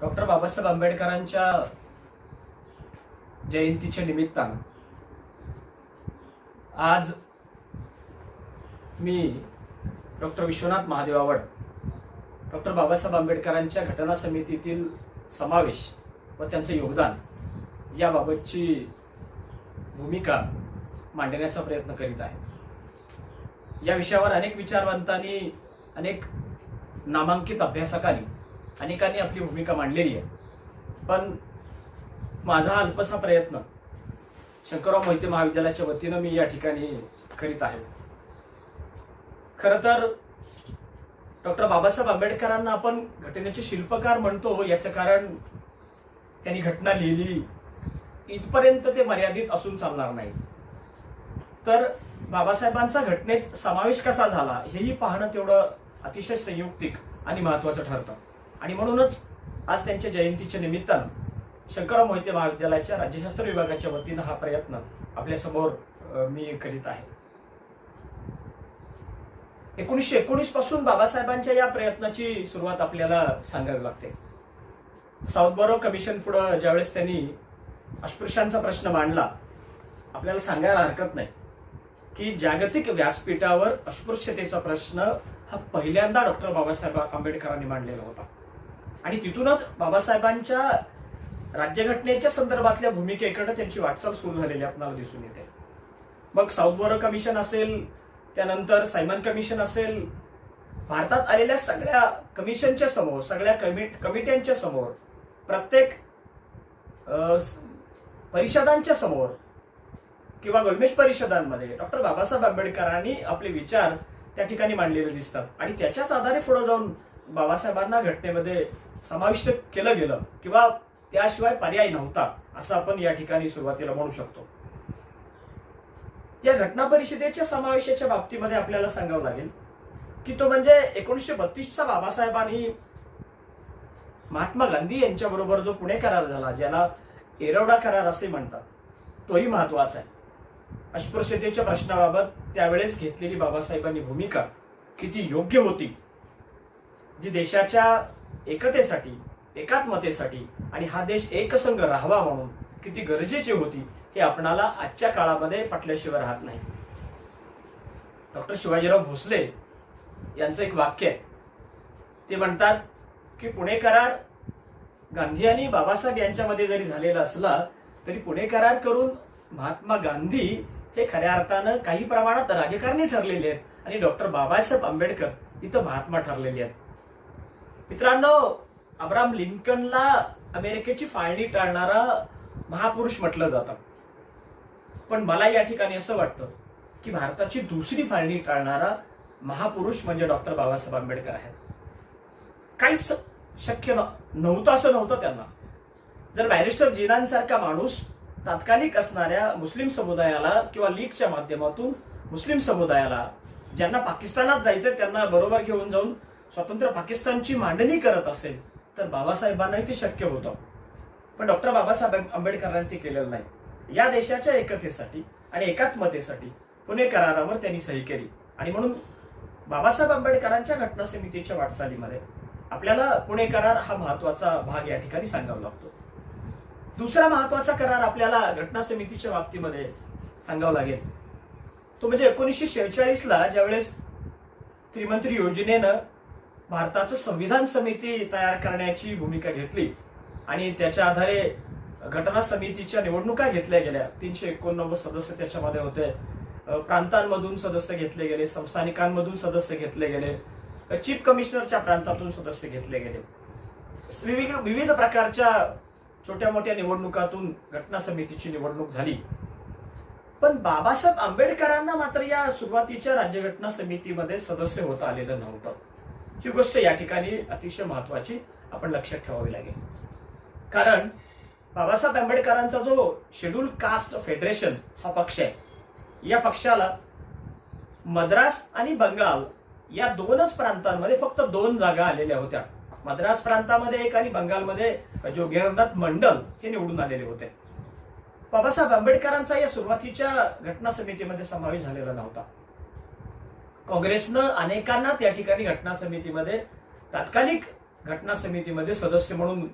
Doctor Babasaheb आंबेडकरांच्या जयंतीच्या निमित्तानं आज मी डॉक्टर विश्वनाथ महादेवावड डॉक्टर बाबासाहेब आंबेडकरांच्या घटना समितीतील समावेश व त्यांचं योगदान याबाबतची भूमिका मांडण्याचा प्रयत्न करीत आहे. या विषयावर अनेक विचारवंतांनी अनेक नामांकित अभ्यासकांनी अनेकांनी आपली भूमिका मांडलेली आहे. पण माझा अल्पसा प्रयत्न शंकरराव मोहिते महाविद्यालयाच्या वतीनं मी या ठिकाणी करीत आहे. खर तर डॉक्टर बाबासाहेब आंबेडकरांना आपण घटनेचे शिल्पकार म्हणतो याचं कारण त्यांनी घटना लिहिली. इथपर्यंत ते मर्यादित असून चालणार नाही. तर बाबासाहेबांचा घटनेत समावेश कसा झाला हेही पाहणं तेवढं अतिशय संयुक्तिक आणि महत्वाचं ठरतं. आणि म्हणूनच आज त्यांच्या जयंतीच्या निमित्तानं शंकरराव मोहिते महाविद्यालयाच्या राज्यशास्त्र विभागाच्या वतीनं हा प्रयत्न आपल्यासमोर मी करीत आहे. एकोणीसशे एकोणीसपासून बाबासाहेबांच्या या प्रयत्नाची सुरुवात आपल्याला सांगावी लागते. साऊथ बरो कमिशन पुढं ज्यावेळेस त्यांनी अस्पृश्यांचा प्रश्न मांडला आपल्याला सांगायला हरकत नाही. की जागतिक व्यासपीठावर अस्पृश्यतेचा प्रश्न हा पहिल्यांदा डॉक्टर बाबासाहेब आंबेडकरांनी मांडलेला होता. आणि तिथूनच बाबासाहेबांच्या राज्यघटनेच्या संदर्भातल्या भूमिकेकडे त्यांची वाटचाल सुरू झालेली आपल्याला दिसून येते. मग साऊथ बोरो कमिशन असेल त्यानंतर सायमन कमिशन असेल भारतात आलेल्या सगळ्या कमिशनच्या समोर सगळ्या कमिट कमिट्यांच्या समोर प्रत्येक परिषदांच्या समोर किंवा गोलमेज परिषदांमध्ये डॉक्टर बाबासाहेब आंबेडकरांनी आपले विचार त्या ठिकाणी मांडलेले दिसतात. आणि त्याच्याच आधारे पुढे जाऊन बाबासाहेबांना घटनेमध्ये समाविष्ट केलं गेलं किंवा त्याशिवाय पर्याय नव्हता असं आपण या ठिकाणी सुरुवातीला म्हणू शकतो. या घटना परिषदेच्या समावेशाच्या बाबतीमध्ये आपल्याला सांगावं लागेल की तो म्हणजे एकोणीसशे बत्तीसचा बाबासाहेबांनी महात्मा गांधी यांच्या बरोबर जो पुणे करार झाला ज्याला एरवडा करार असे म्हणतात तोही महत्त्वाचा आहे. अस्पृश्यतेच्या प्रश्नाबाबत त्यावेळेस घेतलेली बाबासाहेबांनी भूमिका किती योग्य होती जी देशाच्या एकतेसाठी एकात्मतेसाठी आणि हा देश एकसंघ राहावा म्हणून किती गरजेची होती हे आपणाला आजच्या काळामध्ये पटल्याशिवाय राहत नाही. डॉक्टर शिवाजीराव भोसले यांचं एक वाक्य आहे. ते म्हणतात की पुणे करार गांधी आणि बाबासाहेब यांच्यामध्ये जरी झालेला असला तरी पुणे करार करून महात्मा गांधी हे खऱ्या अर्थानं काही प्रमाणात राजकारणी ठरलेले आहेत आणि डॉक्टर बाबासाहेब आंबेडकर इथं महात्मा ठरलेले आहेत. मित्रांनो अब्राम लिंकनला अमेरिकेची फाळणी टाळणारा महापुरुष म्हटलं जातं. पण मला या ठिकाणी असं वाटतं की भारताची दुसरी फाळणी टाळणारा महापुरुष म्हणजे डॉक्टर बाबासाहेब आंबेडकर आहेत. काहीच शक्य न- नव्हतं असं नव्हतं त्यांना. जर बॅरिस्टर जिनांसारखा माणूस तात्कालिक असणाऱ्या मुस्लिम समुदायाला किंवा लीगच्या माध्यमातून मुस्लिम समुदायाला ज्यांना पाकिस्तानात जायचं त्यांना बरोबर घेऊन जाऊन स्वतंत्र पाकिस्तानची मांडणी करत असेल तर बाबासाहेबांनाही ते शक्य होतं. पण डॉक्टर बाबासाहेब आंबेडकरांनी ते केलेलं नाही. या देशाच्या एकतेसाठी आणि एकात्मतेसाठी पुणे करारावर त्यांनी सही केली. आणि म्हणून बाबासाहेब आंबेडकरांच्या घटना समितीच्या वाटचालीमध्ये आपल्याला पुणे करार हा महत्त्वाचा भाग या ठिकाणी सांगावा लागतो. दुसरा महत्त्वाचा करार आपल्याला घटना समितीच्या बाबतीमध्ये सांगावा लागेल. तो म्हणजे एकोणीसशे शेहेचाळीसला ज्यावेळेस त्रिमंत्री योजनेनं भारताचं संविधान समिती तयार करण्याची भूमिका घेतली. आणि त्याच्या आधारे घटना समितीच्या निवडणुका घेतल्या गेल्या. तीनशे एकोणनव्वद सदस्य त्याच्यामध्ये होते. प्रांतांमधून सदस्य घेतले गेले संस्थानिकांमधून सदस्य घेतले गेले चीफ कमिशनरच्या प्रांतातून सदस्य घेतले गेले. विविध प्रकारच्या छोट्या मोठ्या निवडणुकातून घटना समितीची निवडणूक झाली. पण बाबासाहेब आंबेडकरांना मात्र या सुरुवातीच्या राज्यघटना समितीमध्ये सदस्य होता आलेलं नव्हतं. ही गोष्ट या ठिकाणी अतिशय महत्वाची आपण लक्षात ठेवावी लागेल. कारण बाबासाहेब आंबेडकरांचा जो शेड्यूल कास्ट फेडरेशन हा पक्ष आहे या पक्षाला मद्रास आणि बंगाल या दोनच प्रांतांमध्ये फक्त दोन जागा आलेल्या होत्या. मद्रास प्रांतामध्ये एक आणि बंगालमध्ये जोगेंद्रनाथ मंडल हे निवडून आलेले होते. बाबासाहेब आंबेडकरांचा या सुरुवातीच्या घटना समितीमध्ये समावेश झालेला नव्हता. काँग्रेसनं अनेकांना त्या ठिकाणी घटना समितीमध्ये तात्कालिक घटना समितीमध्ये सदस्य म्हणून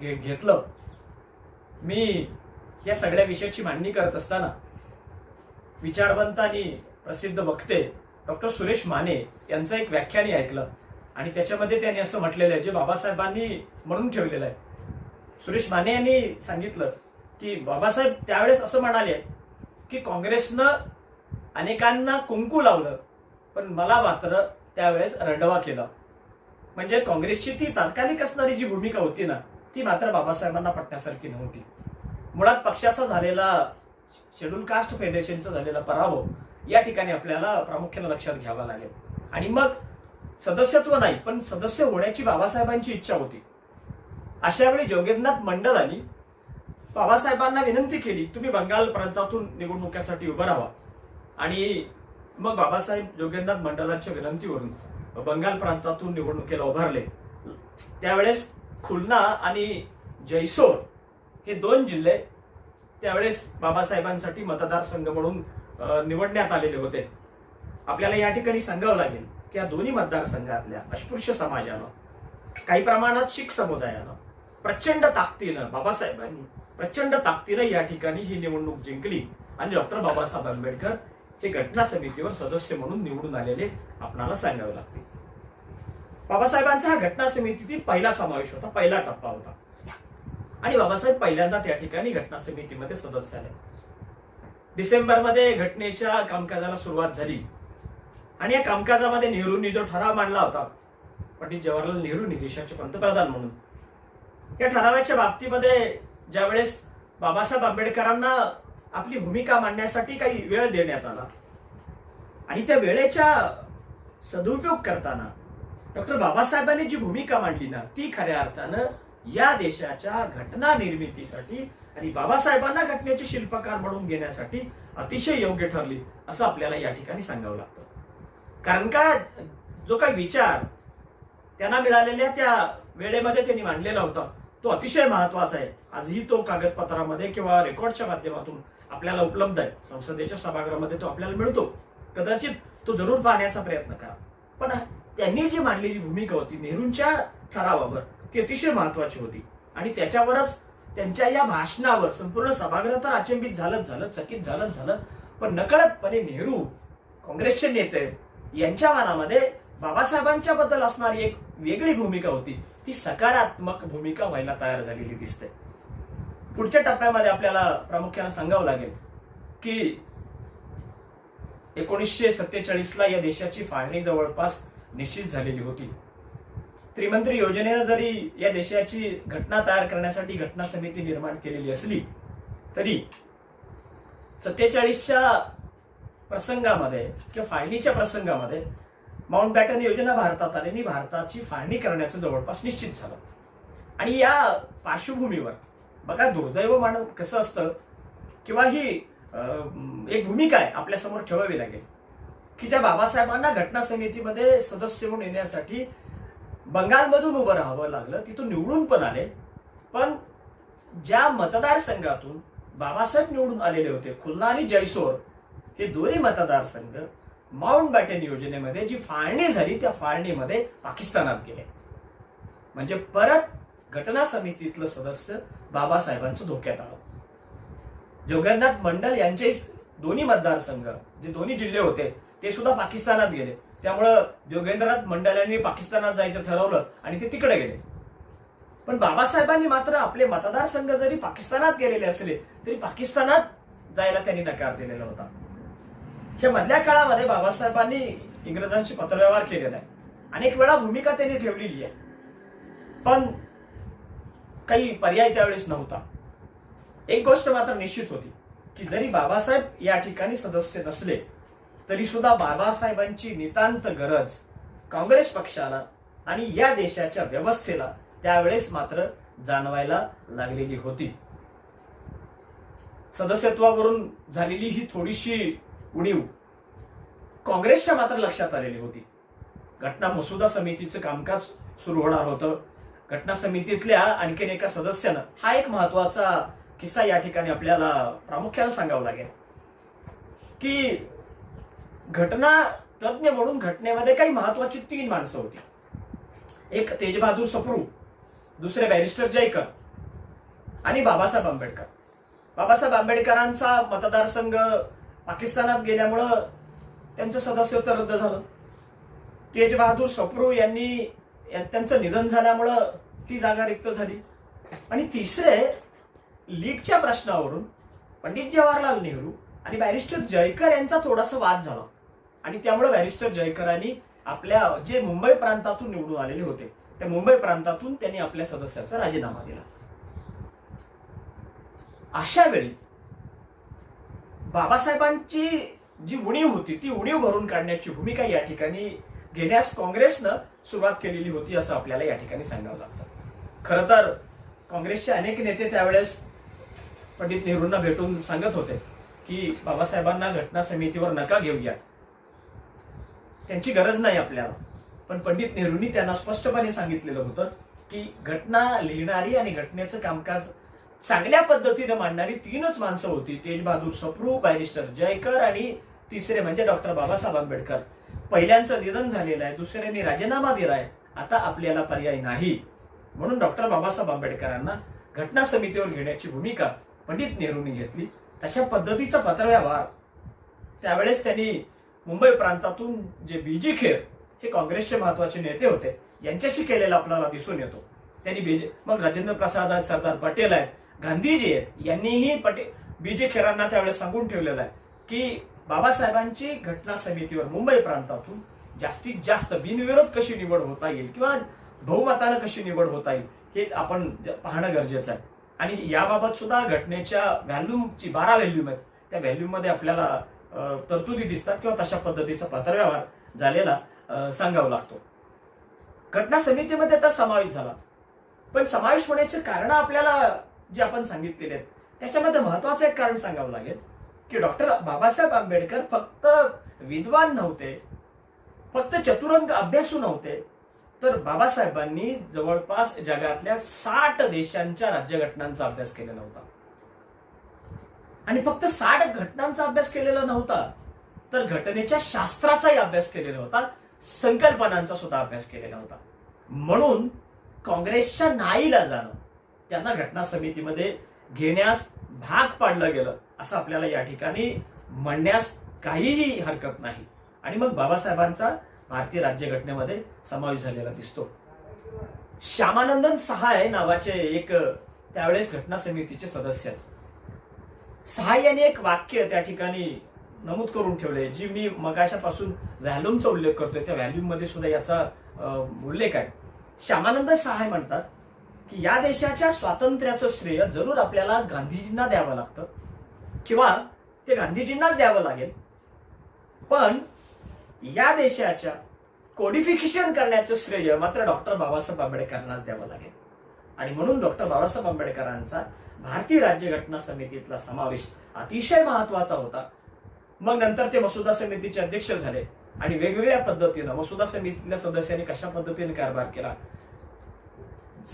घे- घेतलं. मी या सगळ्या विषयाची मांडणी करत असताना विचारवंत आणि प्रसिद्ध वक्ते डॉक्टर सुरेश माने यांचं एक व्याख्यानही ऐकलं. आणि त्याच्यामध्ये त्यांनी असं म्हटलेलं आहे जे बाबासाहेबांनी म्हणून ठेवलेलं आहे. सुरेश माने यांनी सांगितलं की बाबासाहेब त्यावेळेस असं म्हणाले की काँग्रेसनं अनेकांना कुंकू लावलं. पण मला मात्र त्यावेळेस रंडवा केला. म्हणजे काँग्रेसची ती तात्कालिक असणारी जी भूमिका होती ना ती मात्र बाबासाहेबांना पटण्यासारखी नव्हती. मुळात पक्षाचा झालेला शेड्यूल कास्ट फेडरेशनचा झालेला पराभव या ठिकाणी आपल्याला प्रामुख्याने लक्षात घ्यावा लागेल. आणि मग सदस्यत्व नाही पण सदस्य होण्याची बाबासाहेबांची इच्छा होती. अशा वेळी जोगेंद्रनाथ मंडळांनी बाबासाहेबांना विनंती केली तुम्ही बंगाल प्रांतातून निवडणुकीसाठी उभं राहा. आणि मग बाबासाहेब योगेंद्रनाथ मंडळाच्या विनंतीवरून बंगाल प्रांतातून निवडणुकीला उभारले. त्यावेळेस खुलना आणि जैसोर हे दोन जिल्हे त्यावेळेस बाबासाहेबांसाठी मतदारसंघ म्हणून निवडण्यात आलेले होते. आपल्याला या ठिकाणी सांगावं लागेल की या दोन्ही मतदारसंघातल्या अस्पृश्य समाजानं काही प्रमाणात शीख समुदायानं प्रचंड ताकदीनं बाबासाहेबांनी प्रचंड ताकदीनं या ठिकाणी ही निवडणूक जिंकली. आणि डॉक्टर बाबासाहेब आंबेडकर हे घटना समितीवर सदस्य म्हणून निवडून आलेले आपणाला सांगावे लागते. बाबासाहेबांचा हा घटना समितीतील पहिला समावेश होता पहिला टप्पा होता. आणि बाबासाहेब पहिल्यांदा त्या ठिकाणी घटना समितीमध्ये सदस्य आले डिसेंबरमध्ये घटनेच्या कामकाजाला सुरुवात झाली. आणि या कामकाजामध्ये नेहरूंनी जो ठराव मांडला होता. पंडित जवाहरलाल नेहरूंनी देशाचे पंतप्रधान म्हणून. या ठरावाच्या बाबतीमध्ये ज्यावेळेस बाबासाहेब आंबेडकरांना आपली भूमिका मांडण्यासाठी काही वेळ देण्यात आला. आणि त्या वेळेच्या सदुपयोग करताना डॉक्टर बाबासाहेबांनी जी भूमिका मांडली ना ती खऱ्या अर्थानं या देशाच्या घटना निर्मितीसाठी आणि बाबासाहेबांना घटनेचे शिल्पकार म्हणून घेण्यासाठी अतिशय योग्य ठरली असं आपल्याला या ठिकाणी सांगावं लागतं. कारण का जो काही विचार त्यांना मिळालेल्या त्या वेळेमध्ये त्यांनी मांडलेला होता. तो अतिशय महत्त्वाचा आहे. आजही तो कागदपत्रामध्ये किंवा रेकॉर्डच्या माध्यमातून आपल्याला उपलब्ध आहे. संसदेच्या सभागृहामध्ये तो आपल्याला मिळतो. कदाचित तो जरूर पाहण्याचा प्रयत्न करा. पण त्यांनी जी मांडलेली भूमिका होती नेहरूंच्या ठरावावर ती अतिशय महत्वाची होती. आणि त्याच्यावरच त्यांच्या या भाषणावर संपूर्ण सभागृह तर अचंबित झालंच झालं चकित झालंच झालं. पण नकळतपणे नेहरू काँग्रेसचे नेते यांच्या मनामध्ये बाबासाहेबांच्या बद्दल असणारी एक वेगळी भूमिका होती. ती सकारात्मक भूमिका व्हायला तयार झालेली दिसते. पुढच्या टप्प्यामध्ये आपल्याला प्रामुख्याने सांगावं लागेल की एकोणीसशे सत्तेचाळीसला या देशाची फाळणी जवळपास निश्चित झालेली होती. त्रिमंत्री योजनेनं जरी या देशाची घटना तयार करण्यासाठी घटना समिती निर्माण केलेली असली तरी सत्तेचाळीसच्या प्रसंगामध्ये किंवा फाळणीच्या प्रसंगामध्ये माउंट बॅटन योजना भारतात आली आणि भारताची फाळणी करण्याचं जवळपास निश्चित झालं. आणि या पार्श्वभूमीवर बघा दुर्दैव मानव कसं असतं किंवा ही एक भूमिका आहे आपल्यासमोर ठेवावी लागेल की ज्या बाबासाहेबांना घटना समितीमध्ये सदस्य म्हणून येण्यासाठी बंगालमधून उभं राहावं लागलं तिथून निवडून पण आले पण ज्या मतदारसंघातून बाबासाहेब निवडून आलेले होते खुलना आणि जयसोर हे दोन्ही मतदारसंघ माउंट बॅटन योजनेमध्ये जी फाळणी झाली त्या फाळणीमध्ये पाकिस्तानात गेले. म्हणजे परत घटना समितीतलं सदस्य बाबासाहेबांचं धोक्यात आलं. जोगन्नाथ मंडल यांचे दोन्ही मतदारसंघ जे दोन्ही जिल्हे होते ते सुद्धा पाकिस्तानात गेले. त्यामुळं जोगेंद्रनाथ मंडल यांनी पाकिस्तानात जायचं ठरवलं आणि ते तिकडे गेले. पण बाबासाहेबांनी मात्र आपले मतदारसंघ जरी पाकिस्तानात गेलेले असले तरी पाकिस्तानात जायला त्यांनी नकार दिलेला होता. हे मधल्या काळामध्ये बाबासाहेबांनी इंग्रजांशी पत्रव्यवहार केलेला आहे. अनेक वेळा भूमिका त्यांनी ठेवलेली आहे. पण काही पर्याय त्यावेळेस नव्हता. एक गोष्ट मात्र निश्चित होती की जरी बाबासाहेब या ठिकाणी सदस्य नसले तरी सुद्धा बाबासाहेबांची नितांत गरज काँग्रेस पक्षाला आणि या देशाच्या व्यवस्थेला त्यावेळेस मात्र जाणवायला लागलेली होती. सदस्यत्वावरून झालेली ही थोडीशी उणीव. काँग्रेसच्या मात्र लक्षात आलेली होती. घटना मसुदा समितीचं कामकाज सुरू होणार होतं. घटना समितीतल्या आणखीन एका सदस्यानं हा एक महत्त्वाचा किस्सा या ठिकाणी आपल्याला प्रामुख्याने सांगावा लागेल. की घटना तज्ज्ञ म्हणून घटनेमध्ये काही महत्वाची तीन माणसं होती. एक तेजबहादूर सप्रू दुसरे बॅरिस्टर जयकर आणि बाबासाहेब आंबेडकर. बाबासाहेब आंबेडकरांचा मतदारसंघ पाकिस्तानात गेल्यामुळं त्यांचं सदस्यत्व रद्द झालं. तेज बहादूर सप्रू यांनी त्यांचं निधन झाल्यामुळं ती जागा रिक्त झाली. आणि तिसरे लीगच्या प्रश्नावरून पंडित जवाहरलाल नेहरू आणि बॅरिस्टर जयकर यांचा थोडासा वाद झाला. आणि त्यामुळे बॅरिस्टर जयकरांनी आपल्या जे मुंबई प्रांतातून निवडून आलेले होते त्या मुंबई प्रांतातून त्यांनी आपल्या सदस्याचा राजीनामा दिला. अशा वेळी बाबासाहेबांची जी उणीव होती ती उणीव भरून काढण्याची भूमिका या ठिकाणी घेण्यास काँग्रेसनं सुरुवात केलेली होती असं आपल्याला या ठिकाणी सांगावं लागतं. खरं तर काँग्रेसचे अनेक नेते त्यावेळेस पंडित नेहरूंना भेटून सांगत होते की बाबासाहेबांना घटना समितीवर नका घेऊया त्यांची गरज नाही आपल्याला. पण पंडित नेहरूंनी त्यांना स्पष्टपणे सांगितलेलं होतं की घटना लिहिणारी आणि घटनेचं कामकाज चांगल्या पद्धतीने मांडणारी तीनच माणसं होती. तेज बहादूर सप्रू बॅरिस्टर जयकर आणि तिसरे म्हणजे डॉक्टर बाबासाहेब आंबेडकर. पहिल्यांचं निधन झालेलं आहे दुसऱ्यांनी राजीनामा दिलाय आता आपल्याला पर्याय नाही. म्हणून डॉक्टर बाबासाहेब आंबेडकरांना घटना समितीवर घेण्याची भूमिका पंडित नेहरूंनी घेतली. तशा पद्धतीचा पत्रव्यवहार. त्यावेळेस त्यांनी मुंबई प्रांतातून जे बीजी खेर हे काँग्रेसचे महत्त्वाचे नेते होते यांच्याशी केलेला आपल्याला दिसून येतो. त्यांनी बीजे मग राजेंद्र प्रसाद आहेत सरदार पटेल आहेत. गांधीजी आहेत यांनीही पटेल बीजे खेरांना त्यावेळेस सांगून ठेवलेलं आहे की बाबासाहेबांची घटना समितीवर मुंबई प्रांतातून जास्तीत जास्त बिनविरोध कशी निवड होता येईल किंवा बहुमतानं कशी निवड होता येईल हे आपण पाहणं गरजेचं आहे. आणि याबाबत सुद्धा घटनेच्या व्हॅल्यूमची बारा व्हॅल्यूम आहेत. त्या व्हॅल्यूमध्ये आपल्याला तरतुदी दिसतात किंवा तशा पद्धतीचा पत्रव्यवहार झालेला सांगावा लागतो. घटना समितीमध्ये तर समावेश झाला. पण समावेश होण्याचे कारण आपल्याला जे आपण सांगितलेले आहेत. त्याच्यामध्ये महत्वाचं एक कारण सांगावं लागेल की डॉक्टर बाबासाहेब आंबेडकर फक्त विद्वान नव्हते फक्त चतुरंग अभ्यासू नव्हते तर बाबासाहेबांनी जवळपास जगातल्या साठ देशांच्या राज्यघटनांचा अभ्यास केलेला होता आणि फक्त साठ घटनांचा अभ्यास केलेला नव्हता तर घटनेच्या शास्त्राचाही अभ्यास केलेला होता संकल्पनांचा सुद्धा अभ्यास केलेला होता. म्हणून काँग्रेसच्या नाईला जाणं त्यांना घटना समितीमध्ये घेण्यास भाग पाडलं गेलं असं आपल्याला या ठिकाणी म्हणण्यास काहीही हरकत नाही. आणि मग बाबासाहेबांचा भारतीय राज्यघटनेमध्ये समावेश झालेला दिसतो. श्यामानंदन सहाय नावाचे एक त्यावेळेस घटना समितीचे सदस्य आहेत. सहाय यांनी एक वाक्य त्या ठिकाणी नमूद करून ठेवले जी मी मगाशापासून व्हॅल्यूमचा उल्लेख करतोय. त्या व्हॅल्यूममध्ये सुद्धा याचा उल्लेख आहे. श्यामानंद सहाय म्हणतात की या देशाच्या स्वातंत्र्याचं श्रेय जरूर आपल्याला गांधीजींना द्यावं लागतं. किंवा ते गांधीजींनाच द्यावं लागेल. पण या देशाच्या कोडिफिकेशन करण्याचं श्रेय मात्र डॉक्टर बाबासाहेब आंबेडकरांनाच द्यावं लागेल. आणि म्हणून डॉक्टर बाबासाहेब आंबेडकरांचा भारतीय राज्यघटना समितीतला समावेश अतिशय महत्त्वाचा होता. मग नंतर ते मसुदा समितीचे अध्यक्ष झाले आणि वेगवेगळ्या पद्धतीनं मसुदा समितीतल्या सदस्यांनी कशा पद्धतीने कारभार केला?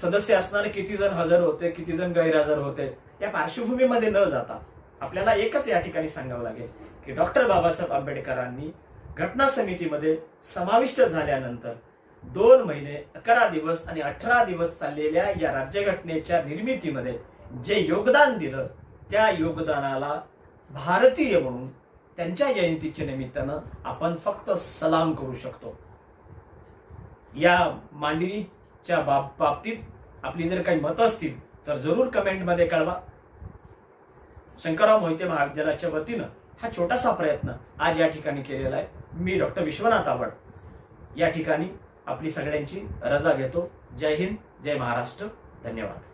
सदस्य असणारे किती जण हजर होते किती जण गैरहजर होते या पार्श्वभूमीमध्ये न जाता आपल्याला एकच या ठिकाणी सांगावं लागेल की डॉक्टर बाबासाहेब आंबेडकरांनी घटना समितीमध्ये समाविष्ट झाल्यानंतर दोन महिने अकरा दिवस आणि अठरा दिवस चाललेल्या या राज्यघटनेच्या निर्मितीमध्ये जे योगदान दिलं त्या योगदानाला भारतीय म्हणून त्यांच्या जयंतीच्या निमित्तानं आपण फक्त सलाम करू शकतो. या च्या बाब बाबतीत आपली जर काही मतं असतील तर जरूर कमेंटमध्ये कळवा. शंकरराव मोहिते महाविद्यालयाच्या वतीनं हा छोटासा प्रयत्न आज या ठिकाणी केलेला आहे. मी डॉक्टर विश्वनाथ आवड या ठिकाणी आपली सगळ्यांची रजा घेतो. जय हिंद जय महाराष्ट्र. धन्यवाद.